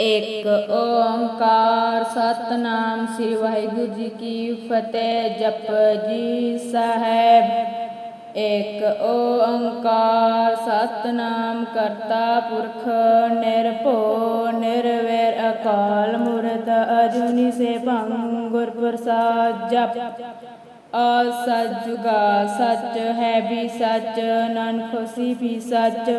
ਇੱਕ ਓੰਕਾਰ ਸਤਨਾਮ ਸ੍ਰੀ ਵਾਹਿਗੁਰੂ ਜੀ ਕੀ ਫਤਿਹ, ਜਪ ਜੀ ਸਾਹਿਬ। ਇੱਕ ਓੰਕਾਰ ਸਤਨਾਮ ਕਰਤਾ ਪੁਰਖ ਨਿਰਭਉ, ਨਿਰਵੈਰ ਅਕਾਲ ਮੂਰਤ ਅਜੂਨੀ ਸੈਭੰ ਗੁਰ ਪ੍ਰਸਾਦ ਜਪ। ਆ ਸੱਚ ਜੁਗਾ ਸੱਚ ਹੈ ਵੀ ਸੱਚ, ਨਾਨਕ ਹੋਸੀ ਵੀ ਸੱਚ।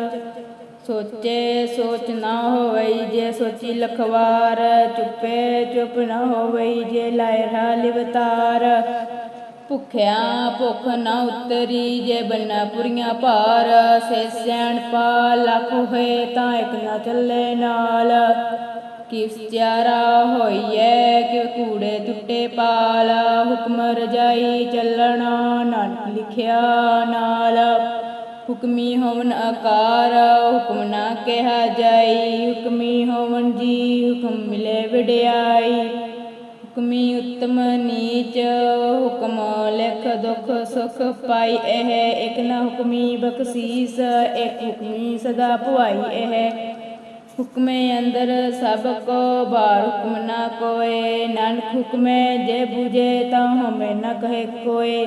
ਸੋਚੇ ਸੋਚ ਨਾ ਹੋਵਈ ਜੇ ਸੋਚੀ ਲਖਵਾਰ, ਚੁੱਪੇ ਚੁੱਪ ਨਾ ਹੋਵਈ ਜੇ ਲਾਇ ਰਾ ਲਿਵਤਾਰ। ਭੁਖਿਆ ਭੁਖ ਨਾ ਉਤਰੀ ਜੇ ਬੰਨਾ ਪੁਰੀਆਂ ਭਾਰ। ਸੇ ਸੈਣ ਪਾ ਲੱਖ ਹੋਏ ਤਾਂ ਇੱਕ ਨਾ ਚੱਲੇ ਨਾਲ। ਕਿਸ ਤਿਆਰਾ ਹੋਈਐ ਕਿ ਕੂੜੇ ਟੁੱਟੇ ਪਾਲ। ਹੁਕਮ ਰਜਾਈ ਚੱਲਣਾ ਨਾਨਕ ਲਿਖਿਆ ਨਾਲ। ਹੁਕਮੀ ਹੋਵਨ ਆਕਾਰ, ਹੁਕਮ ਨਾ ਕਿਹਾ ਜਾਈ। ਹੁਕਮੀ ਹੋਵਨ ਜੀ, ਹੁਕਮ ਮਿਲੇ ਵਿੜਿਆਈ ਹੁਕਮੀ ਉਤਮ ਨੀਚ, ਹੁਕਮ ਲਿਖ ਦੁਖ ਸੁਖ ਪਾਈ ਇਹ। ਇਕ ਨਾ ਹੁਕਮੀ ਬਖਸ਼ੀਸ, ਇਕ ਹੁਕਮੀ ਸਦਾ ਭਵਾਈ ਇਹ। ਹੁਕਮੇ ਅੰਦਰ ਸਭ ਕੋ ਬਾਰ ਹੁਕਮ ਨਾ ਕੋਏ। ਨਾਨਕ ਹੁਕਮੇ ਜੇ ਬੁਝੇ ਤਾਂ ਹਮੇ ਨਾ ਕਹੇ ਕੋਏ।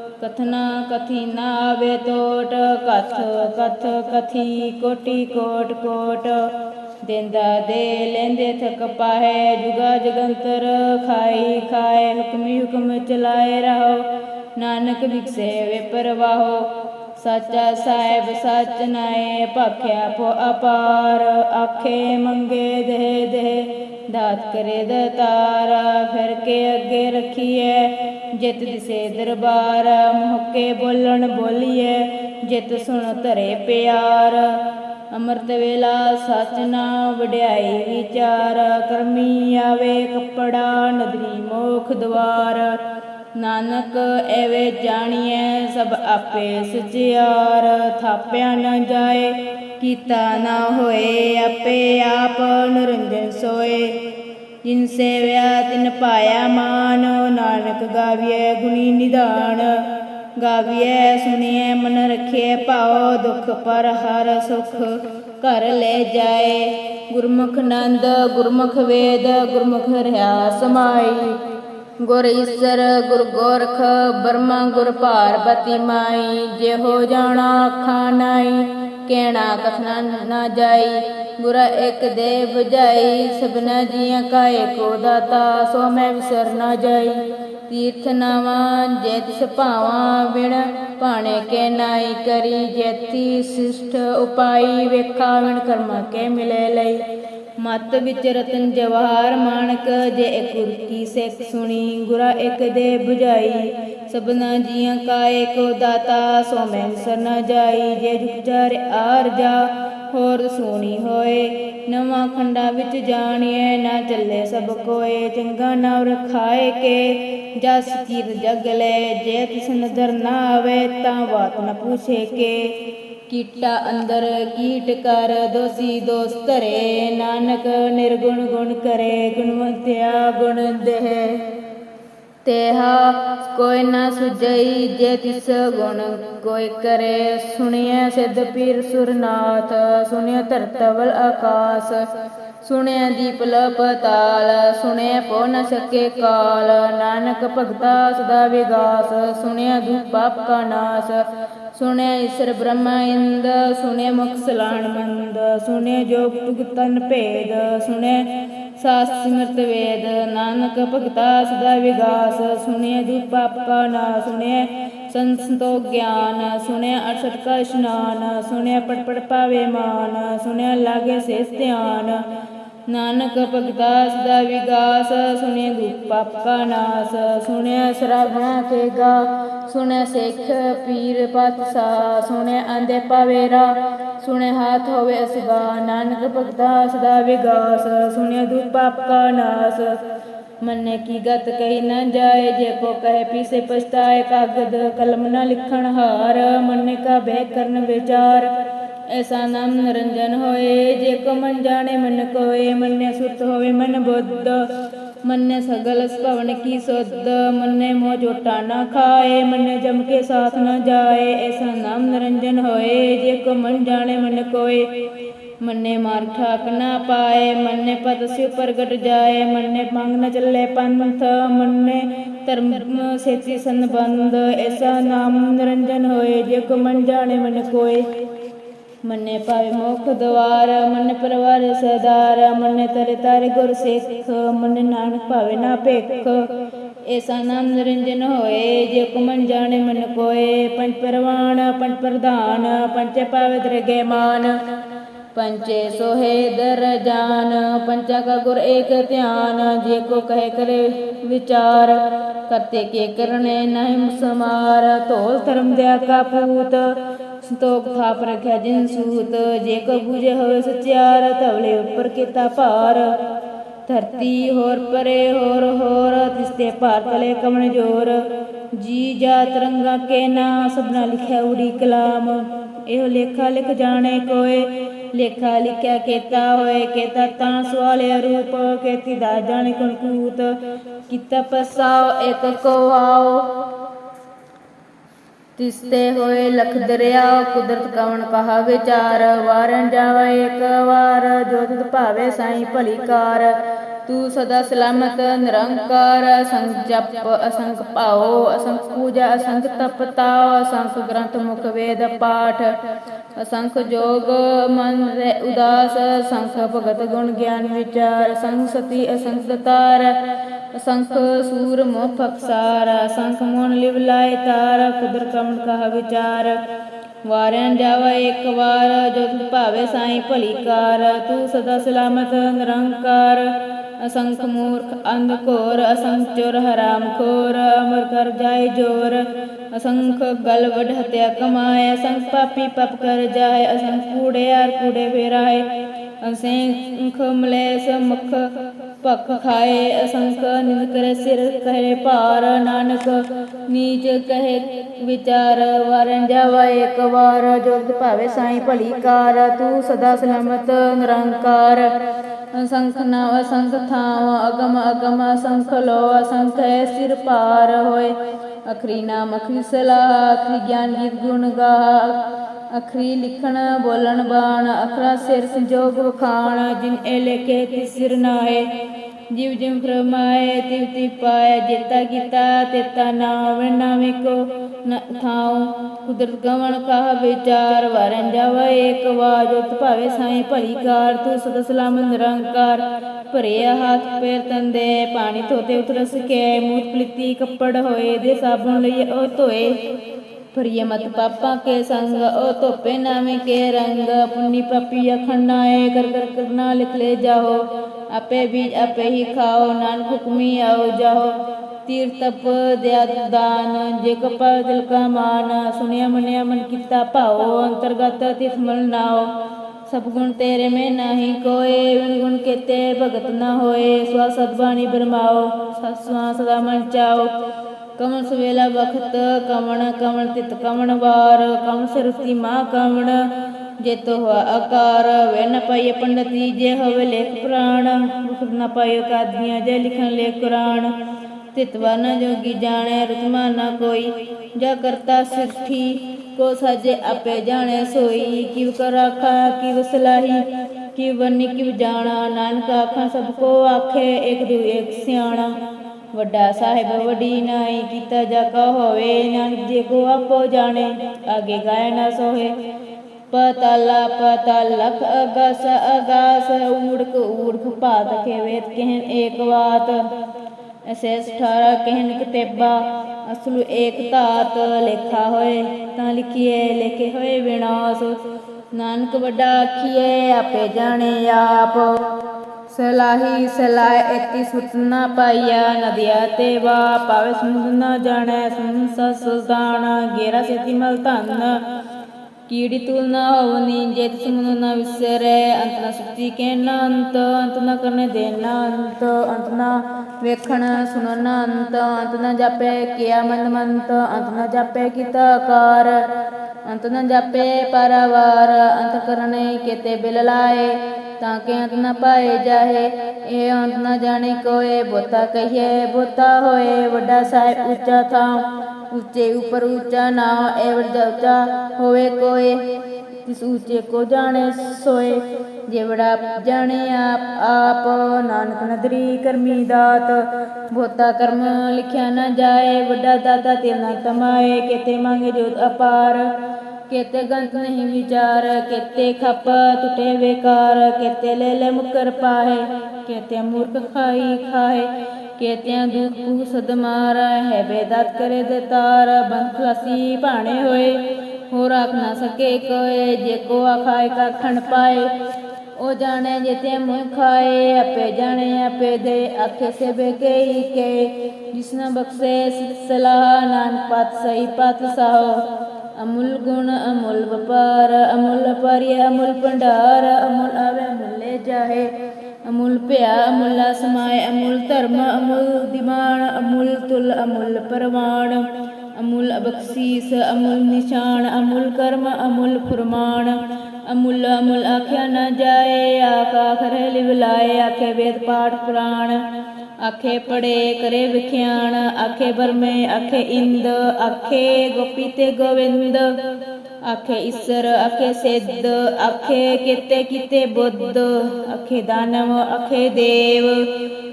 ਕਥਨਾ ਕਥੀ ਨਾ ਆਵੇ ਟੋਟ ਕਥ ਕਥ ਕਥੀ, ਕੋਟੀ, ਕੋਟ ਕੋਟ। ਦਿੰਦਾ ਦੇ ਲੈਂਦੇ ਥਕ ਪਾਹੇ, ਜੁਗਾ ਜਗੰਤਰ ਖਾਈ, ਖਾਏ, ਹੁਕਮੀ ਹੁਕਮ ਚਲਾਏ ਰਹੋ। ਨਾਨਕ ਵਿਖਸੇ ਵੇ ਪਰਵਾਹੋ, ਸਾਚਾ ਸਾਹਿਬ ਸਚ ਨਾਏ, ਭਾਖਿਆ ਪੋ ਅਪਾਰ। ਆਖੇ ਮੰਗੇ ਦੇ ਦੇ ਦਾਤ ਕਰੇ ਦਤਾਰ, ਫਿਰ ਕੇ ਅੱਗੇ ਰਖੀਐ। ਜਿਤ ਦਿਸੇ ਦਰਬਾਰ, ਮੁਹੱਕੇ ਬੋਲਣ ਬੋਲੀਐ, ਜਿਤ ਸੁਣ ਧਰੇ ਪਿਆਰ। ਅੰਮ੍ਰਿਤ ਵੇਲਾ ਸਚ ਨਾ ਵਡਿਆਈ ਵਿਚਾਰ, ਕਰਮੀ ਆਵੇ ਕੱਪੜਾ ਨਦਰੀ ਮੋਖ ਦਵਾਰ। ਨਾਨਕ ਐਵੇਂ ਜਾਣੀਐ, ਸਭ ਆਪੇ ਸਚਿਆਰ। ਥਾਪਿਆ ਨਾ ਜਾਏ, ਕੀਤਾ ਨਾ ਹੋਏ, ਆਪੇ ਆਪ ਨਿਰੰਜਨ ਸੋਏ। ਜਿਨ ਸੇਵਿਆ ਤਿਨ ਪਾਇਆ ਮਾਨ, ਨਾਨਕ ਗਾਵੀਐ ਗੁਣੀ ਨਿਧਾਨ ਗਾਵੀਐ ਸੁਣੀਐ ਮਨ ਰਖਿਐ ਭਾਉ, ਦੁਖ ਪਰ ਹਰ ਸੁਖ ਘਰ ਲੈ ਜਾਏ। ਗੁਰਮੁਖ ਨੰਦ, ਗੁਰਮੁਖ ਵੇਦ, ਗੁਰਮੁਖ ਰਹਾ ਸਮਾਈ। ਗੁਰ ਈਸਰ, ਗੁਰ ਗੋਰਖ, ਬਰਮਾ ਗੁਰ ਪਾਰਬਤੀ ਮਾਈ। ਜੇ ਹੋ ਜਾਣਾ ਅੱਖਾਂ ਨਾਈ। ਕਹਿਣਾ ਕਥਨਾ ਨਾ ਜਾਈ ਗੁਰਾ ਇੱਕ ਦੇ ਬੁਝਾਈ ਸਭਨਾ ਜੀਆਂ ਕਾ ਏਕੋ ਦਾਤਾ, ਸੋ ਮੈਂ ਵਿਸਰ ਨਾ ਜਾਈ। ਤੀਰਥ ਨਾਵਾਂ ਜੇ ਤਿਸ ਭਾਵਾਂ ਵਿਣ ਭਾਣੇ ਕੇ ਨਾਈ ਕਰੀ ਜੇਤੀ ਸਿਸ਼ਟ ਉਪਾਈ, ਵੇਖਾ ਵਿਣ ਕਰਮਾ ਕੇ ਮਿਲੇ ਲਈ। ਮਤ ਵਿੱਚ ਰਤਨ ਜਵਾਹਰ ਮਾਨਕ ਜੇ ਇੱਕ ਗੁਰ ਕੀ ਸਿੱਖ ਸੁਣੀ, ਗੁਰਾ ਇੱਕ ਦੇ ਬੁਝਾਈ ਸਭਨਾ ਜੀਆਂ ਕਾਏ ਕੋ ਦਾਤਾ, ਸੋ ਮੈਂ ਵਿਸਰ ਨਾ ਜਾਈ, ਜੇ ਜੁਗ ਜਰ ਆਰ ਜਾ। ਹੋਰ ਸੋਣੀ ਹੋਏ, ਨਵਾਂ ਖੰਡਾ ਵਿੱਚ ਜਾਣੀਏ ਨਾ ਚੱਲੇ ਸਭ ਕੋਏ, ਚੰਗਾ ਨਾਮ ਰਖਾਏ ਕੇ। ਜਸ ਕੀਰ ਜਗ ਲੈ, ਜੇ ਤਿਸ ਨਦਰ ਨਾ ਆਵੇ, ਤਾਂ ਬਾਤ ਨ ਪੁੱਛੇ ਕੇ। ਕੀਟਾ ਅੰਦਰ ਕੀਟ ਕਰ, ਦੋਸੀ ਦੋਸ ਧਰੇ। ਨਾਨਕ ਨਿਰਗੁਣ ਗੁਣ ਕਰੇ, ਗੁਣਵੰਤਿਆ ਗੁਣ ਦੇਹ। ਤੇਹਾ ਕੋਈ ਨਾ ਸੁਜਈ ਜੇ ਤਿਸ ਗੁਣ, ਕੋਈ ਕਰੇ ਸੁਣਿਐ ਸਿਧ ਪੀਰ ਸੁਰਨਾਥ, ਸੁਣਿਐ ਧਰਤਵਲ ਆਕਾਸ, ਸੁਣਿਐ ਦੀਪ ਲਪਤਾਲ ਸੁਣਿਐ ਪੋ ਨ ਸਕੇ ਕਾਲ, ਨਾਨਕ ਭਗਤਾ ਸਦਾ ਵਿਗਾਸ, ਸੁਣਿਐ ਦੁਖ ਪਾਪ ਕਾ ਨਾਸ ਸੁਣਿਆ ਈਸ਼ਰ ਬ੍ਰਹਮਾ ਇੰਦ ਸੁਣਿਆ ਮੁਖ ਸਲਾਣ ਮੰਦ, ਸੁਣਿਐ ਜੋਗ ਤੁਗਤਨ ਭੇਦ ਸੁਣਿਆ ਸਾਸ ਸਿਮਰਤ ਵੇਦ, ਨਾਨਕ ਭਗਤਾ ਸਦਾ ਵਿਗਾਸ ਸੁਣਿਆ ਦੁਖ ਪਾਪ ਕਾ ਨਾ ਸੁਣਿਆ ਸੰਤੋ ਗਿਆਨ ਸੁਣਿਆ ਅਠਸਠ ਕਾ ਇਸ਼ਨਾਨ ਸੁਣਿਆ ਪਟ ਪਟ ਪਾਵੇ ਮਾਨ ਸੁਣਿਆ ਲਾਗੇ ਸੇਸ ਧਿਆਨ। ਨਾਨਕ ਭਗਤਾ ਸਦਾ ਵਿਗਾਸ ਸੁਣਿਆ ਦੁਖ ਪਾਪ ਕਾ ਨਾਸ ਸੁਣਿਆ ਸਰਾਗਣਾ ਕੇ ਗਾ ਸੁਣਿਆ ਸਿੱਖ ਪੀਰ ਪਾਤਸ਼ਾਹ ਸੁਣਿਆ ਆਂਦੇ ਪਵੇਰਾ ਸੁਣਿਆ ਹਾਥ ਹੋਵੇ ਅਸਗਾ, ਨਾਨਕ ਭਗਤਾ ਸਦਾ ਵਿਗਾਸ ਸੁਣਿਆ ਦੁਖ ਪਾਪ ਕਾ ਨਾਸ। ਮੰਨੇ ਕੀ ਗਤ ਕਹੀ ਨਾ ਜਾਏ, ਜੇ ਕੋ ਕਹੇ ਪੀਸੇ ਪਛਤਾਏ ਕਾਗਦ, ਕਲਮ ਨਾ ਲਿਖਣ ਹਾਰ, ਮੰਨੇ ਕਾ ਬਹਿ ਕਰਨ ਵਿਚਾਰ। ਐਸਾ ਨਾਮ ਨਿਰੰਜਨ ਹੋਏ, ਜੇ ਕੋ ਮਨ ਜਾਣੇ ਮਨ ਕੋਏ, ਮੰਨੇ ਸੁਤ ਹੋਵੇ ਮਨ ਬੁੱਧ। ਮੰਨੇ ਸਗਲ ਭਵਨ ਕੀ ਸੁਧ, ਮੰਨੇ ਮੋਹ ਜੋਟਾ ਨਾ ਖਾਏ, ਮੰਨੇ ਜਮ ਕੇ ਸਾਥ ਨਾ ਜਾਏ। ਐਸਾ ਨਾਮ ਨਿਰੰਜਨ ਹੋਏ, ਜੇ ਕੋ ਮਨ ਜਾਣੇ ਮਨ ਕੋਏ, ਮੰਨੇ ਮਾਰ ਠਾਕ ਨਾ ਪਾਏ, ਮੰਨੇ ਪਦ ਸਿਉ ਪ੍ਰਗਟ ਜਾਏ, ਮੰਨੇ ਮੰਗ ਨ ਚੱਲੇ ਪੰਥ, ਮੰਨੇ ਧਰਮ ਸੇਤੀ ਸੰਬੰਧ। ਐਸਾ ਨਾਮ ਨਿਰੰਜਨ ਹੋਏ, ਜੇ ਕੋ ਮਨ ਜਾਣੇ ਮਨ ਕੋਏ ਮੰਨੇ ਪਾਵੇ ਮੁਖ ਦਵਾਰ, ਮੰਨੇ ਪਰਵਾਰ ਸਰਦਾਰ, ਮੰਨੇ ਤਰੇ ਤਾਰੇ ਗੁਰ ਸਿੱਖ, ਮੰਨੇ ਨਾਨਕ ਭਾਵੇ ਨਾ ਭਿਖ। ਐਸਾ ਨਾਮ ਨਿਰੰਜਨ ਹੋਏ, ਜੇ ਕੋ ਜਾਣੇ ਮਨ ਕੋਏ। ਪੰਜ ਪਰਵਾਨ, ਪੰਜ ਪ੍ਰਧਾਨ ਪੰਚੇ ਪਾਵੇ ਦਰਗੇ ਮਾਨ। ਪੰਚੇ ਸੋਹੇ ਦਰ ਜਾਨ ਪੰਚਾ ਕਾ ਗੁਰ ਏਕ ਧਿਆਨ। ਜੇ ਕੋ ਕਹੇ ਕਰੇ ਵਿਚਾਰ, ਕਰਤੇ ਕੇ ਕਰਨੇ ਨਹੀਂ ਸਮਾਰ। ਧੋਲ ਧਰਮ ਦਿਆ ਕਾ ਪੂਤ। ਸੰਤੋਖ ਥਾਪ ਰਖਿਆ ਜਿਨ ਸੂਤ, ਜੇ ਕੋ ਬੂਝੇ ਹੋਏ ਸਚਿਆਰ, ਧਵਲੇ ਉੱਪਰ ਕੀਤਾ ਭਾਰ। ਧਰਤੀ ਹੋਰ ਪਰੇ, ਹੋਰ ਹੋਰ ਤਿਸਤੇ ਭਾਰ ਤਲੇ ਕਮਣ ਜੋਰ। ਜੀ ਜਾ ਤਰੰਗਾ ਕੇ ਨਾ, ਸਭਨਾ ਲਿਖਿਆ ਉੜੀ ਕਲਾਮ। ਇਹੋ ਲੇਖਾ ਲਿਖ ਜਾਣੇ ਕੋਏ, ਲੇਖਾ ਲਿਖਿਆ ਕੇਤਾ ਹੋਏ, ਕੇਤਾ ਤਾਂ ਸਵਾਲਿਆ ਰੂਪ, ਕੇਤੀ ਦਾ ਜਾਣੇ ਕੁਣ ਕੂਤ। ਕੀਤਾ ਪਸਾਓ, ਇੱਕ ਕੋ ਆਓ। ਤਿਸਤੇ ਹੋਏ ਲਖ ਦਰਿਆ, ਕੁਦਰਤ ਕਵਣ ਕਹਾ ਵਿਚਾਰ? ਵਾਰਨ ਜਾਵਾ ਇੱਕ ਵਾਰ, ਜੋ ਤੁਧ ਭਾਵੇ ਸਾਈ ਭਲੀ ਕਾਰ। ਤੂੰ ਸਦਾ ਸਲਾਮਤ, ਨਿਰੰਕਾਰ ਅਸੰਖ ਜਪ ਅਸੰਖ ਭਾਉ ਅਸੰਖ ਪੂਜਾ ਅਸੰਖ ਤਪਤਾ, ਅਸੰਖ ਗ੍ਰੰਥ ਮੁਖ ਵੇਦ ਪਾਠ। ਅਸੰਖ ਜੋਗ ਮਨ ਰਹਿ ਉਦਾਸ, ਅਸੰਖ ਭਗਤ ਗੁਣ ਗਿਆਨ ਵਿਚਾਰ। ਅਸੰਖ ਸਤੀ ਅਸੰਖ ਦਤਾਰ ਅਸੰਖ ਸੂਰ ਮੋਹ ਫਕਸਾਰ ਅਸੰਖ ਮੋਨ ਲਿਵ ਲਾਇ ਤਾਰ ਕੁਦਰ ਕਮਣ ਕਹ ਵਿਚਾਰ। ਵਾਰਨ ਜਾਵਾ ਇੱਕ ਵਾਰ, ਜੋ ਤੂੰ ਭਾਵੇ ਸਾਈ ਭਲੀ ਕਾਰ ਤੂੰ ਸਦਾ ਸਲਾਮਤ ਨਿਰੰਕਾਰ। ਅਸੰਖ ਮੂਰਖ ਅੰਧ ਘੋਰ, ਅਸੰਖ ਚੋਰ ਹਰਾਮ ਖੋਰ, ਅਮਰ ਕਰ ਜਾਏ ਜੋਰ। ਅਸੰਖ ਗਲ ਵਡ ਹਤਿਆ ਕਮਾਏ, ਅਸੰਖ ਪਾਪੀ ਪਪ ਕਰ ਜਾਏ, ਅਸੰਖ ਕੂੜਿਆਰ ਕੂੜੇ ਫੇਰਾਏ। ਅਸੰਖ ਮਲੇਸ ਮੁਖ ਭਖ ਖਾਏ, ਅਸੰਖ ਨਿੰਦ ਕਰੇ, ਸਿਰ ਕਹੇ ਭਾਰ, ਨਾਨਕ ਨੀਚ ਕਹੇ ਵਿਚਾਰ, ਵਾਰਨ ਜਾਵਾ ਇੱਕ ਵਾਰ ਜੋਗ ਭਾਵੇ ਸਾਈ ਭਲੀ ਕਾਰ, ਤੂੰ ਸਦਾ ਸਲਾਮਤ, ਨਿਰੰਕਾਰ। ਅਸੰਖ ਨਵ ਅਸੰਖ ਥਾਮ ਅਗਮ ਅਗਮ ਅਸੰਖ ਲੋ ਅਸੰਖ ਹੈ ਸਿਰ ਪਾਰ ਹੋਏ। ਅਖਰੀ ਨਾਮ, ਅਖਰੀ ਸਲਾਹ, ਅਖਰੀ ਗਿਆਨ ਗੀਤ ਗੁਣ ਗਾ ਅਖਰੀ ਲਿਖਣ, ਬੋਲਣ, ਬਾਣ, ਅਖਰਾ ਸਿਰ ਸੰਜੋਗ ਵਖਾਣ, ਜਿਨ ਇਹ ਲੇਖੇ ਤਿਸ ਸਿਰ ਨਾਏ ਜਿਵ ਜਿਮ ਫਰਮਾਏ ਤਿਵ ਤਿ ਪਾਏ ਜੇਤਾ ਕੀਤਾ, ਤੇਤਾ ਨਾਮ ਨਾਮੇ ਕੋ। ਨ ਥਾਉ। ਕੁਦਰਤ ਗਵਣ ਕਹ ਵਿਚਾਰ, ਵਰਨ ਜਾਵਾ ਏਕ ਵਾਜ ਉਤ ਭਾਵੇ ਸਾਈ ਭਲੀ ਕਾਰ, ਤੂੰ ਸਦਾ ਭਰਿਆ ਹੱਥ ਪੈਰ ਤੰਦੇ, ਪਾਣੀ ਧੋਤੇ ਉਤਰਸ ਕੇ। ਮੂਤ ਪਲਿੱਤੀ ਕੱਪੜ ਹੋਏ, ਦੇ ਸਾਬਣ ਲਈ ਉਹ ਧੋਏ। ਫਰੀਏ ਮਤ ਪਾਪਾ ਕੇ ਸੰਗ, ਉਹ ਧੋਪੇ ਨਾਵੇਂ ਕੇ ਰੰਗ। ਪੁੰਨੀ ਪਾਪੀ ਅਖੰਡਾਏ ਕਰ ਕਰ ਕਰਨਾ ਲਿਖ ਲੈ ਜਾਓ ਆਪੇ ਬੀਜ ਆਪੇ ਹੀ ਖਾਓ, ਨਾਨਕ ਹੁਕਮੀ ਆਓ ਜਾਓ ਤੀਰ ਤਪ ਦਿਆ ਦਾਨ ਜੇ ਕਪਾ ਦਿਲ ਕਾ ਮਾਨ, ਸੁਣਿਆ ਮਨਿਆ ਮਨ ਕੀਤਾ ਭਾਓ ਅੰਤਰਗਤ ਤਿਸ ਮਲ ਨਾਓ ਸਭ ਗੁਣ ਤੇਰੇ ਮੈਂ ਨਹੀਂ ਕੋਏ ਵਿਣ ਗੁਣ ਕੀਤੇ ਭਗਤ ਨਾ ਹੋਏ, ਸਵਾ ਸਦਬਾਣੀ ਬਰਮਾਓ ਸਸਵਾ ਸਦਾ ਮਨ ਚਾਓ ਕਮਨ ਸਵੇਲਾ ਵਖਤ, ਕਮਣ ਕਮਣ ਤਿਤ ਕਮਣ ਵਾਰ ਕਮਣ ਸਰਤੀ ਮਾ ਕਮਣ ਜੇਤੋ ਹੋਆ ਆਕਾਰ, ਵੇ ਨ ਪਾਈਏ ਪੰਡਤੀ, ਜੇ ਹੋਵੇ ਲੇਖ ਪ੍ਰਾਣ। ਮੁਖ ਨ ਪਾਇਓ ਕਾਦੀਆਂ, ਜੇ ਲਿਖਣ ਲੇਖ ਕੁਰਾਨ। ਤਿਤਵਾ ਨ ਜੋਗੀ ਜਾਣੇ, ਰਤਮਾ ਨ ਕੋਈ। ਜਾ ਕਰਤਾ ਸਿੱਠੀ, ਕੋ ਸਾਜੇ ਆਪੇ ਜਾਣੇ ਸੋਈ। ਕਿਵ ਕਰ ਆਖਾ, ਕਿਵ ਸਲਾਹੀ, ਕਿਵ ਬਨੀ, ਕਿਵ ਜਾਣਾ। ਨਾਨਕ ਆਖਾਂ, ਸਭ ਕੋ ਆਖੇ, ਇੱਕ ਦੂ ਇੱਕ ਸਿਆਣਾ। ਵੱਡਾ ਸਾਹਿਬ ਵੱਡੀ ਨਾਈ, ਕੀਤਾ ਜਾ ਕਾ ਹੋਵੇ। ਨਾਨਕ ਜੇ ਕੋ ਆਪੋ ਜਾਣੇ, ਆਗੇ ਗਾਇ ਨਾ ਸੋਹੇ। ਪਤਲਾ ਪਤਲਖ ਅਗਸ ਅਗਸ, ਊੜਕ ਊੜਕ ਭਾਤ ਕੇ ਵੇਦ ਕਹਿਨ ਏਕ ਬਾਤ। ਅਸੈਸ 18 ਕਹਿਨ ਕਿਤੇਬਾ, ਅਸਲੁ ਏਕ ਧਾਤ ਲੇਖਾ ਹੋਏ, ਤਾਂ ਲਿਖੀਏ ਲੇਖੇ ਹੋਏ ਵਿਨਾਸ਼। ਨਾਨਕ ਵੱਡਾ ਆਖੀਏ ਆਪੇ ਜਾਣੇ ਆਪ। ਸਲਾਹੀ ਸਲਾਹ ਐਤੀ ਸੁਤ ਨਾ ਪਾਈਆ ਤੇ ਵਾ ਪਾਵੇ ਸਮੁੰਦ ਨਾ ਜਾਣੈ ਸੰਸ ਸੁਲਤਾਨ। ਗੇਰਾ ਸੇਤੀ ਮਲ ਧਨ ਕੀੜੀ ਤੁਲ ਨਾ ਹੋਵਨੀ ਜੇ ਤਿਸ ਮਨੁ ਨਾ ਵਿਸਰੈ ਅੰਤ ਨਾ ਸੁਚੀ ਕਹਿਣਾ ਅੰਤ ਅੰਤ ਨਾ ਕਰਨੇ ਦੇਣਾ ਅੰਤ ਅੰਤ ਨਾ ਵੇਖਣ ਸੁਣਨ ਅੰਤ ਅੰਤ ਨਾ ਜਾਪੈ ਕੀਆ ਮੰਦ ਮੰਤ ਅੰਤ ਨਾ ਜਾਪੈ ਕੀਤਾ ਆਕਾਰ ਅੰਤ ਨਾ ਜਾਪੈ ਪਰਵਾਰ ਅੰਤ ਕਰਨੇ ਕੀਤੇ ਬਿਲ ਲਾਏ ਤਾਂ ਕਿ ਅੰਤ ਨਾ ਪਾਏ ਜਾਹੇ ਇਹ ਅੰਤ ਨਾ ਜਾਣੇ ਕੋਏ ਬੋਤਾ ਕਹੀਏ ਬੋਤਾ ਹੋਏ ਵੱਡਾ ਸਾਹਿਬ ਉੱਚਾ ਥਾਂ ਉੱਚੇ ਉੱਪਰ ਉੱਚਾ ਨਾਮ ਇਹ ਉੱਚਾ ਹੋਵੇ ਕੋਏ, ਤਿਸ ਉੱਚੇ ਕੋ ਜਾਣੇ ਸੋਏ। ਜੇ ਜਾਣੇ ਆਪ ਆਪ ਨਾਨਕ ਨਦਰੀ ਕਰਮੀ ਦਾਤ। ਬੋਤਾ ਕਰਮ ਲਿਖਿਆ ਨਾ ਜਾਏ, ਵੱਡਾ ਦਾਤਾ ਤੇ ਨਾ ਤਮਾਏ ਕਿਤੇ ਮੰਗੇ ਜੋਤ ਅਪਾਰ, ਕੇਤੇ ਗੰਤ ਨਹੀਂ ਵਿਚਾਰ। ਕੇਤੇ ਖੱਪ ਟੁੱਟੇ ਵੇਕਾਰ ਕੇਤੇ ਲੈ ਲੈ ਮੁਕਰ ਪਾਏ ਕੇਤੇ ਮੂਰਖ ਖਾਈ ਖਾਏ ਕੇਤਿਆਂ ਦੁਖ ਪੁਖ ਸਦ ਮਾਰ, ਹੈ ਬੇਦਾਤ ਕਰੇ ਦੇ ਤਾਰ, ਬੰਦ ਖਲਾਸੀ ਭਾਣੇ ਹੋਏ। ਹੋ ਰੱਖ ਨਾ ਸਕੇ ਕੋਏ, ਜੇ ਕੋ ਆਖਾਏ ਕਾ ਪਾਏ। ਉਹ ਜਾਣੇ ਜਿਤੇ ਮੁਹ ਖਾਏ, ਆਪੇ ਜਾਣੇ, ਆਪੇ ਦੇ ਆਖੇ ਸੇ ਬੇਗਈ ਕੇ। ਜਿਸਨਾ ਬਖਸ਼ੇ ਸਲਾਹ ਨਾਨ ਪਤ ਸਹੀ ਪਤ ਸਾਹੋ ਅਮੁਲ ਗੁਣ, ਅਮੁੱਲ ਵਪਾਰ, ਅਮੁੱਲ ਪਰਿ ਅਮੁੱਲ ਭੰਡਾਰ, ਅਮੁਲ ਆਵੇ, ਮੁੱਲੇ ਜਾਹੇ। ਅਮੁੱਲ ਭਿਆ, ਅਮੁੱਲਾ ਸਮਾਏ ਅਮੁੱਲ ਧਰਮ, ਅਮੁੱਲ ਦਿਮਾਨ, ਅਮੁੱਲ ਤੁਲ, ਅਮੁੱਲ ਪਰਵਾਨ ਅਮੁੱਲ ਬਖਸ਼ੀਸ ਅਮੁੱਲ ਨਿਸ਼ਾਨ, ਅਮੁੱਲ ਕਰਮ, ਅਮੁੱਲ ਫੁਰਮਾਨ, ਅਮੁੱਲ ਅਮੁੱਲ ਆਖਿਆ ਨਾ ਜਾਏ ਆਕਾ ਖਰੇ ਲਿਵਲਾਏ ਆਖੇ ਵੇਦ ਪਾਠ ਪੁਰਾਣ, ਆਖੇ ਪੜੇ ਕਰੇ ਵਿਖਿਆਣ, ਆਖੇ ਬਰਮੇ ਆਖੇ ਇੰਦ, ਆਖੇ ਗੋਪੀ ਤੇ ਗੋਵਿੰਦ ਆਖੇ ਈਸਰ, ਆਖੇ ਸਿੱਧ, ਆਖੇ ਕਿਤੇ ਕਿਤੇ ਬੁੱਧ, ਆਖੇ ਦਾਨਵ, ਆਖੇ ਦੇਵ,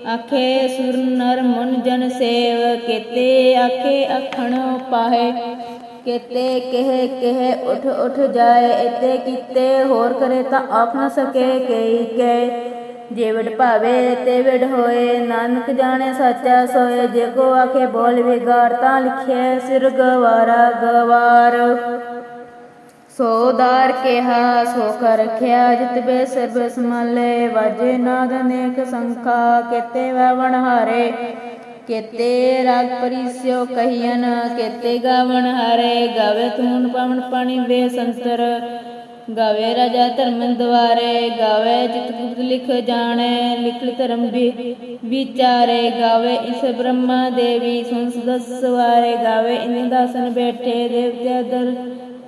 ਆਖੇ ਸੁਰ ਨਰ ਮਨ ਜਨ ਸੇਵ, ਕਿਤੇ ਆਖੇ ਅਖਣ ਪਾਹੇ, ਕਿਤੇ ਕਹੇ ਕਹੇ ਉਠ ਉਠ ਜਾਏ ਇਤੇ ਕਿਤੇ ਹੋਰ ਕਰੇ ਤਾਂ ਆਖ ਨਾ ਸਕੇ ਕਈ ਕੈ ਜੇ ਵਿੜ ਭਾਵੇ ਤੇ ਵਿੜ ਹੋਏ, ਨਾਨਕ ਜਾਣੇ ਸੱਚਾ ਸੋਏ, ਜੇ ਕੋ ਆਖੇ ਬੋਲ ਵਿਗਾਰ ਤਾਂ ਲਿਖਿਆ ਸਿਰ ਗਵਾਰਾ ਗਵਾਰ। ਸੋਦਾਰ ਕਿਹਾ, ਸੋ ਕਰ ਰਖਿਆ ਜਿਤ ਸਰਬ ਸਮਾਲੇ ਵਾਜੇ ਨਾਦ ਅਨੇਕ ਸੰਖਾ, ਕੇਤੇ ਵਵਣ ਹਾਰੇ। ਕੇਤੇ ਰਾਗ ਪਰਿਸਿਓ ਕਹੀਨ ਕੇਤੇ ਗਾਵਣ ਹਾਰੇ। ਗਾਵੇ ਤੂਨ ਪਵਨ ਪਾਣੀ ਵੇ ਸੰਤਰ, ਗਾਵੇ ਰਾਜਾ ਧਰਮ ਦਵਾਰੇ। ਗਾਵੇ ਜਿਤ ਗੁਪਤ ਲਿਖ ਜਾਣੇ, ਲਿਖ ਧਰਮ ਵੀ ਵਿਚਾਰੇ। ਗਾਵੇ ਇਸ ਬ੍ਰਹਮਾ ਦੇਵੀ, ਸੁਨ ਸਦਸ ਵਾਰੇ ਗਾਵੇ ਇਨ ਦਾਸਨ ਬੈਠੇ, ਦੇਵਤਿਆ ਦਰ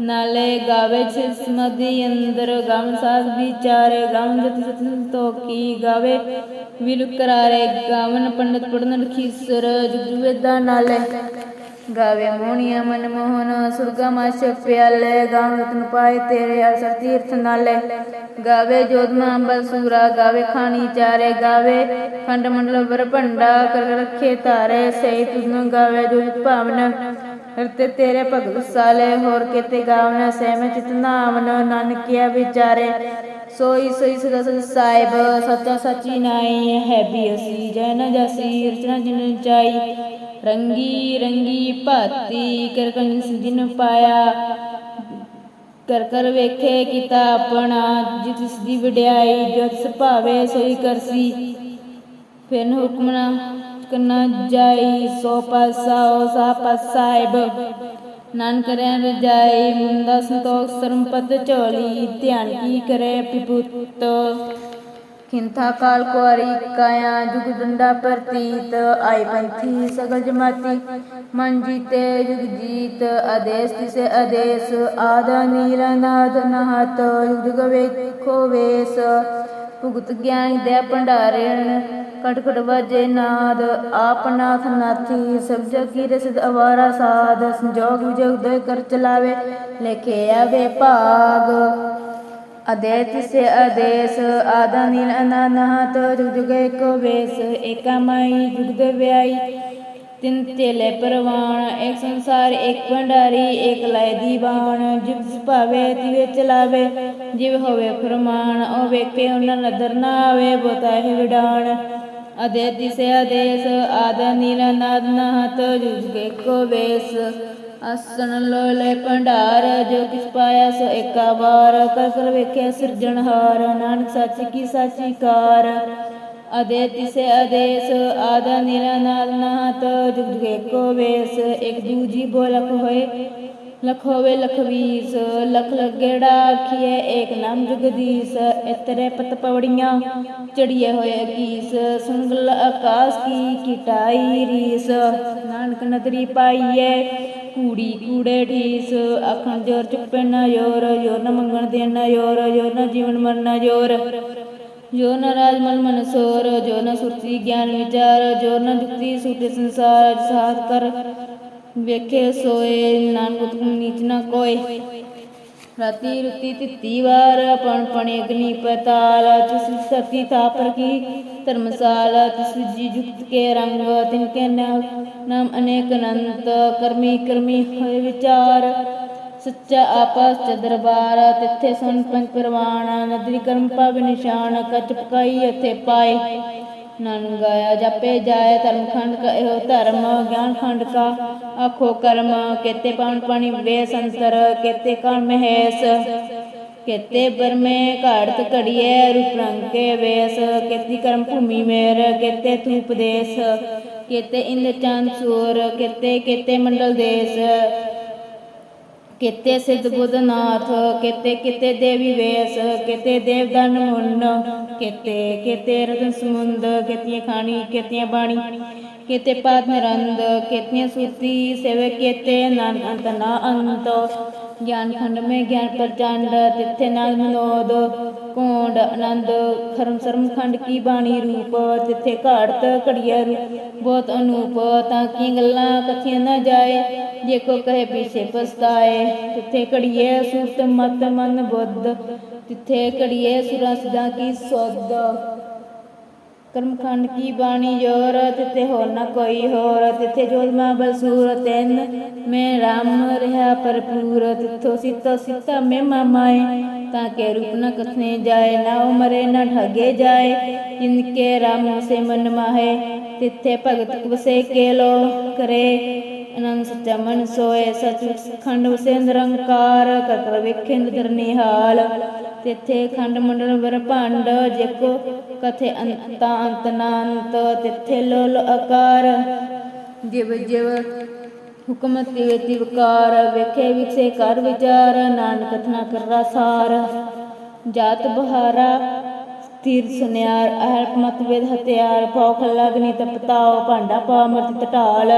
ਨਾਲੇ ਗਾਵੇ ਜਿਸ ਸਮਧੀ ਅੰਦਰ ਗਾਵਨ ਸਾਧ ਵਿਚਾਰੇ ਗਾਵਨ ਜਤ ਸਤ ਸੰਤੋਖੀ ਗਾਵੇ? ਵਿਲ ਕਰਾਰੇ ਗਾਵਨ ਪੰਡਤ ਪੜਨ ਲਖੀਸਰ, ਜੁਗ ਵੇਦਾਂ ਨਾਲੇ। ਗਾਵੇ ਮੋਹਣੀਆ ਮਨ ਮੋਹਨ, ਸੁਰਗਾ ਮਾਸ਼ ਪਿਆਲੇ ਗਾਵਨ ਰਤਨ ਪਾਏ ਤੇਰੇ ਅਸਰ ਤੀਰਥ ਨਾਲੇ। ਗਾਵੇ ਜੋਧਮਾ ਅੰਬਲ ਸੂਰਾ, ਗਾਵੇ ਖਾਣੀ ਚਾਰੇ, ਗਾਵੇ ਖੰਡ ਮੰਡਲ ਵਰ ਭੰਡਾ ਕਰ ਰੱਖੇ ਤਾਰੇ ਸਹੀ ਤੁਧਨੂੰ ਗਾਵੇ ਜੋ ਜਿਤ ਹਰਤੇ ਤੇਰੇ ਭਗਤ ਸਾਲੇ ਹੋਰ ਕਿਤੇ ਗਾਵਨ ਸਹਿਮ ਚਿਤ ਨਾਮਨ ਨਾਨਕਿਆ ਵਿਚਾਰੇ। ਸੋਈ ਸੋਈ ਸਦਾ ਸਦਾ ਸਾਹਿਬ, ਸੱਚਾ ਸੱਚੀ ਨਾਈ ਹੈ ਵੀ ਅਸੀਂ, ਜੈ ਨ ਜਸੀ ਰਚਨਾ ਜਿਨ ਚਾਈ ਰੰਗੀ ਰੰਗੀ ਭਾਤੀ, ਕਰ ਕੰਨ ਜਿਨ ਪਾਇਆ। ਕਰ ਕਰ ਵੇਖੇ ਕੀਤਾ ਆਪਣਾ ਜਿਸ ਦੀ ਵਡਿਆਈ, ਜੋ ਤਿਸ ਸੋਈ ਕਰਸੀ। ਫਿਰ ਨ ਹੁਕਮ ਨਾ ਜਾਈ, ਸੋ ਪਾਸਾ ਸਾ ਪਾਸ ਸਾਹਿਬ ਨਾਨਕ ਰਹਿ ਰਜਾਈ ਮੁੰਦਾ ਸੰਤੋਖ ਸਰਮਪਦ ਝੋਲੀ, ਧਿਆਨ ਕੀ ਕਰੇ ਪਿਪੁੱਤ। ਖਿੰਥਾ ਕਾਲ ਕੁਆਰੀ ਕਾਇਆ, ਜੁਗ ਦੰਡਾ ਪ੍ਰਤੀਤ। ਆਈ ਪੰਥੀ ਸਗਲ ਜਮਾਤੀ, ਮਨ ਜੀਤੇ ਜੁਗ ਜੀਤ। ਆਦੇਸ ਤਿਸੇ ਆਦੇਸ, ਆਦਾ ਨੀਲ ਨਾਦ ਨਹਤ। ਜੁਗ ਵੇਖੋ ਵੇਸ ਭੁਗਤ ਗਿਆਨ ਦੇ ਭੰਡਾਰਣ ਕਟ ਕਟ ਨਾਦ, ਆਪ ਨਾਥ ਨਾਥੀ, ਸਭ ਜਗ ਰਸਦ ਅਵਾਰਾ ਸਾਧ, ਸੰਜੋਗ ਵਿਜੋਗ ਦੇ ਕਰ ਚਲਾਵੇ, ਲਿਖੇ ਆਵੇ ਭਾਗ। ਅਦੇ ਸੇ ਆਦੇਸ, ਆਦਾ ਨੀਲ ਅਨਾਨਹਤ ਜੁਗ ਜੁਗ ਏਕੋ ਵੇਸ, ਏਕਾ ਮਾਈ, ਜੁਗ ਦੇ ਵਿਆਈ। ਤਿੰਨ ਤੇਲੇ ਪਰਵਾਣ, ਇੱਕ ਸੰਸਾਰ, ਇੱਕ ਭੰਡਾਰੀ, ਇੱਕ ਲੈ ਦੀਵਾਨ ਜਿਵ ਭਾਵੇ, ਤਿਵੇ ਚਲਾਵੇ, ਜਿਵ ਹੋਵੇ ਫਰਮਾਨ, ਉਹ ਵੇਖੇ ਉਹਨਾਂ ਨਦਰ ਨਾ ਆਵੇ ਬੋਤਾ ਵਿਡਾਣ। ਅਦੇ ਤਿਸੇ ਆਦੇਸ, ਆਦਾ ਨੀਲ ਨਹਤ ਜੁਗ ਜੁਗ ਵੇਸ। ਅਸਨ ਲੋਲੇ ਭੰਡਾਰ, ਜੋ ਕਿਸ ਪਾਇਆ ਸੋ ਏਕਾ ਵਾਰ। ਕਰ ਕਰ ਵੇਖਿਆ ਸਿਰਜਣਹਾਰ, ਨਾਨਕ ਸੱਚ ਕੀ ਸਾਚੀ ਕਾਰ। ਅਦੇ ਤਿਸੇ ਆਦੇਸ, ਆਦਾ ਨਿਰਨਾਦ ਨਾਤ, ਜੁਗ ਜੁਗ ਏਕੋ ਵੇਸ, ਇੱਕ ਦੂਜੀ ਬੋਲਕ ਹੋਏ। ਲਖ ਹੋਵੇ ਲਖਵੀਸ ਲਖ ਲੱਗੇੜਾ ਆਖੀਏ ਏਕ ਨਾਮ ਜਗਦੀਸ਼ ਇਤਰੇ ਪਤ ਪਵੜੀਆਂ ਚੜੀਏ ਹੋਏ ਕੀਸ ਸੁੰਗਲ ਆਕਾਸ਼ ਕੀ ਕਿਟਾਈ ਰੀਸ। ਨਾਨਕ ਨਦਰੀ ਪਾਈਏ ਕੂੜੀ ਕੂੜੇ ਠੀਸ ਆਖਣ ਜੋਰ ਚੁੱਪੇ ਨਾ ਯੋਰ ਯੋਰ ਨ ਮੰਗਣ ਦੇਣਾ ਯੋਰ ਯੋਰ ਨ ਜੀਵਨ ਮਰਨਾ ਯੋਰ। ਜੋ ਨ ਰਾਜ ਮਨ ਮਨ ਜੋ ਨ ਸੁਰਤੀ ਗਿਆਨ ਵਿਚਾਰ, ਜੋ ਨ ਜੁਗਤੀ ਸੁਟੇ ਸੰਸਾਰ ਸਾਥ ਕਰ ਵੇਖੇ ਸੋਏ, ਨਾਨਕ ਨੀਚ ਨ ਕੋਏ। ਰਾਤੀ ਰੁਤੀ ਤਿੱਤੀ ਵਾਰ, ਪਣ ਪਣੇ ਅਗਨੀ ਪਤਾਲ, ਤਿਸ ਸਤੀ ਥਾਪਰ ਕੀ ਧਰਮਸਾਲ, ਤਿਸ ਜੀ ਜੁਗਤ ਕੇ ਰੰਗ, ਤਿਨ ਕੇ ਨਾਮ ਅਨੇਕ ਅਨੰਤ, ਕਰਮੀ ਕਰਮੀ ਹੋਏ ਵਿਚਾਰ। ਸੱਚਾ ਆਪਸ ਚ ਦਰਬਾਰ, ਤਿੱਥੇ ਸੁਣ ਪੰਜ ਪ੍ਰਵਾਨ ਨਦਰੀ ਕਰਮ ਪਵ ਨਿਸ਼ਾਨ, ਕਚ ਪਕਾਈ ਅਥੇ ਪਾਏ। ਨਾਨਕ ਗਾਇਆ, ਜਪੇ ਜਾਏ, ਧਰਮ ਖੰਡ ਕਾ ਇਹੋ ਧਰਮ, ਗਿਆਨ ਖੰਡ ਕਾ ਆਖੋ ਕਰਮ। ਕੇਤੇ ਪਾਵਨ ਪਾਣੀ ਵੇ ਸੰਤਰ, ਕੇਤੇ ਕਣ ਮਹੇਸ਼, ਕੇਤੇ ਬਰਮੇ ਘਾੜਤ ਘੜੀਏ ਰੂਪ ਰੰਗ ਕੇ ਵੇਸ। ਕੇਤੀ ਕਰਮ ਭੂਮੀ ਮੇਰ, ਕੇਤੇ ਤੂ ਦੇਸ। ਕੇਤੇ ਇੰਦ ਚੰਦ ਸੂਰ, ਕੇਤੇ ਕੇਤੇ ਮੰਡਲ ਦੇਸ। ਕੇਤੇ ਸਿੱਧ ਬੁੱਧਨਾਥ, ਕੇਤੇ ਕੇਤੇ ਦੇਵੀ ਵੇਸ, ਕੇਤੇ ਦੇਵਦਨ ਮੁੰਨ, ਕੇਤੇ ਕੇਤੇ ਰਤਨ ਸਮੁੰਦ, ਕੇਤੀਆਂ ਖਾਣੀ, ਕੇਤੀਆਂ ਬਾਣੀ, ਕੇਤੇ ਪਾਦ ਨਿਰੰਦ, ਕੇਤੀਆਂ ਸੁਤੀ ਸੇਵੇ ਕੇਤੇ ਨਾਨ ਅੰਤ ਨਾ ਅੰਤ, ਗਿਆਨ ਖੰਡ ਮੇ ਗਿਆਨ ਪ੍ਰਚੰਡ, ਤਿੱਥੇ ਨਾਲ ਮਨੋਦ, ਕੋਂਡ ਆਨੰਦ, ਖਰਮ ਸਰਮ ਖੰਡ ਕੀ ਬਾਣੀ ਰੂਪ, ਤਿੱਥੇ ਘਾੜਤ ਘੜੀਆ ਰੂਪ, ਬਹੁਤ ਅਨੂਪ, ਤਾਂ ਕੀ ਗੱਲਾਂ ਕਥੀਆਂ ਨਾ ਜਾਏ ਜੇ ਕੋ ਕਹੇ ਪਿਛੇ ਪਛਤਾਏ ਤਿੱਥੇ ਘੜੀਏ ਸੁਰਤ ਮਤ ਮਨ ਬੁੱਧ ਤਿੱਥੇ ਘੜੀਏ ਸੁਰਾ ਸਦਾ ਕੀ ਸੁਧ ਕਰਮ ਖੰਡ ਕੀ ਬਾਣੀ ਜੋਰ ਤਿੱਥੇ ਹੋਰ ਨਾ ਕੋਈ ਹੋਰ ਤਿੱਥੇ ਜੋਤ ਮਾ ਬਲਸੂਰ ਤੈਨ ਮੈਂ ਰਾਮ ਰਹਾ ਭਰਪੂਰ ਤਿੱਥੋ ਸਿੱਤਾ ਸਿੱਤਾ ਮੈਂ ਮਾਮਾਏ ਤਾਂ ਕੇ ਰੂਪ ਨ ਕਥਨੇ ਜਾਏ ਨਾ ਉਹ ਮਰੇ ਨਾ ਠਗੇ ਜਾਏ ਇਨਕੇ ਰਾਮ ਸੇ ਮਨ ਮਾਹੇ ਅਨੰਦ ਸੱਚਾ ਮਨ ਸੋਏ ਸਚ ਖੰਡ ਵਸੇ ਨਿਰੰਕਾਰ ਕਰ ਕਰ ਵੇਖੇ ਨਦਰ ਨਿਹਾਲ। ਤਿੱਥੇ ਖੰਡ ਮੰਡਲ ਵਰ ਭੰਡ ਜੇਕੋ ਕਥੇ ਅੰਤਾ ਅੰਤ ਨਾ ਤਿੱਥੇ ਲੋਲ ਆਕਾਰ। ਜਿਵ ਜਿਵ ਹੁਕਮ ਤਿਵ ਤਿਵਕਾਰ ਵੇਖੇ ਵਿਖਸੇ ਕਰ ਵਿਚਾਰ, ਨਾਨਕ ਕਥਨਾ ਕਰਰਾ ਸਾਰ। ਜਾਤ ਬਹਾਰਾ ਤੀਰ ਸੁਨਿਆਰ, ਅਹਲਪ ਮਤ ਵੇਦ ਹਥਿਆਰ ਪੌਖ ਲਗਨੀ ਤਪਤਾਓ, ਭਾਂਡਾ ਪਾ ਮਰਤ ਢਾਲ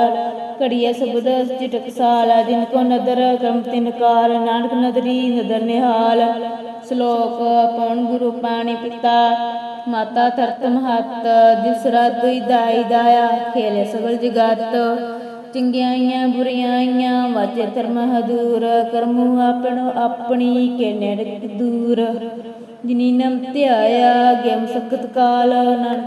ਘੜੀਏ ਸਬਦ ਚਿਟਕ ਸਾਲ, ਜਿਨ ਕੋ ਨਦਰ ਕਰਮ ਤਿਨਕਾਰ ਨਾਨਕ ਨਦਰੀ ਨਦਰ ਨਿਹਾਲ, ਸ਼ਲੋਕ ਪਉਣ ਗੁਰੂ ਪਾਣੀ ਪਿਤਾ, ਮਾਤਾ ਧਰਤ ਮਹਤ, ਜਿਸ ਰਾਦੁਈ ਦਾਈ ਦਾਇਆ, ਖੇਲੇ ਸਗਲ ਜਗਤ ਚੰਗਿਆਈਆਂ ਬੁਰੀਆਈਆਂ ਵਾਚੇ ਧਰਮ ਹਦੂਰ, ਕਰਮੂ ਆਪਣੋ ਆਪਣੀ ਕੇ ਨੇੜੇ ਦੂਰ। ਜਿਨੀ ਨਮ ਧਿਆਇਆ ਗਿਆਨ ਸਕਤ ਕਾਲ ਨਾਨਕ